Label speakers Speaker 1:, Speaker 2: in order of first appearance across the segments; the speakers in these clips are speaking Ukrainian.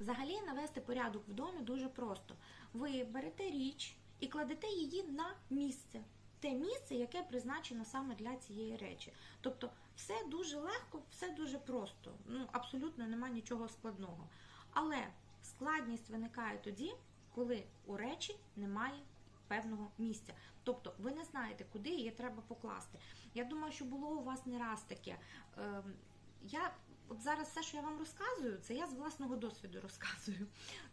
Speaker 1: Взагалі навести порядок в домі дуже просто. Ви берете річ і кладете її на місце. Те місце, яке призначено саме для цієї речі. Тобто все дуже легко, все дуже просто. Ну абсолютно немає нічого складного. Але складність виникає тоді, коли у речі немає певного місця. Тобто ви не знаєте, куди її треба покласти. Я думаю, що було у вас не раз таке. Я от зараз все, що я вам розказую, це я з власного досвіду розказую.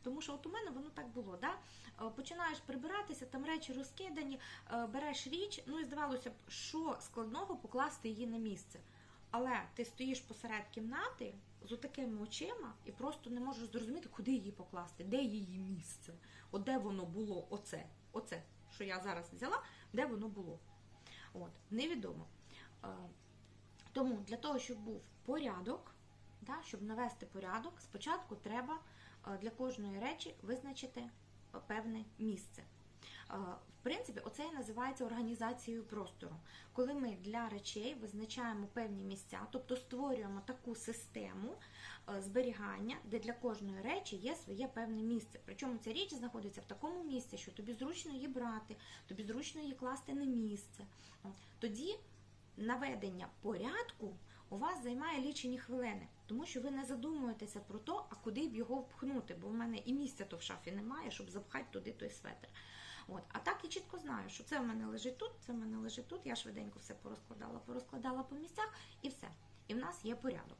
Speaker 1: Тому що от у мене воно так було. Да? Е, Починаєш прибиратися, там речі розкидані, е, береш річ, ну і здавалося б, що складного покласти її на місце. Але ти стоїш посеред кімнати з отакими очима і просто не можеш зрозуміти, куди її покласти, де її місце, от де воно було, оце, оце, що я зараз взяла, де воно було. От, невідомо. Тому для того, щоб був порядок, да, щоб навести порядок, спочатку треба е, для кожної речі визначити е, певне місце. Е, В принципі, оце і називається організацією простору. Коли ми для речей визначаємо певні місця, тобто створюємо таку систему зберігання, де для кожної речі є своє певне місце. Причому ця річ знаходиться в такому місці, що тобі зручно її брати, тобі зручно її класти на місце. Тоді наведення порядку у вас займає лічені хвилини, тому що ви не задумуєтеся про те, а куди б його впхнути, бо в мене і місця то в шафі немає, щоб запхати туди той светр. От. А так я чітко знаю, що це в мене лежить тут, це в мене лежить тут. Я швиденько все порозкладала, порозкладала по місцях і все. І в нас є порядок.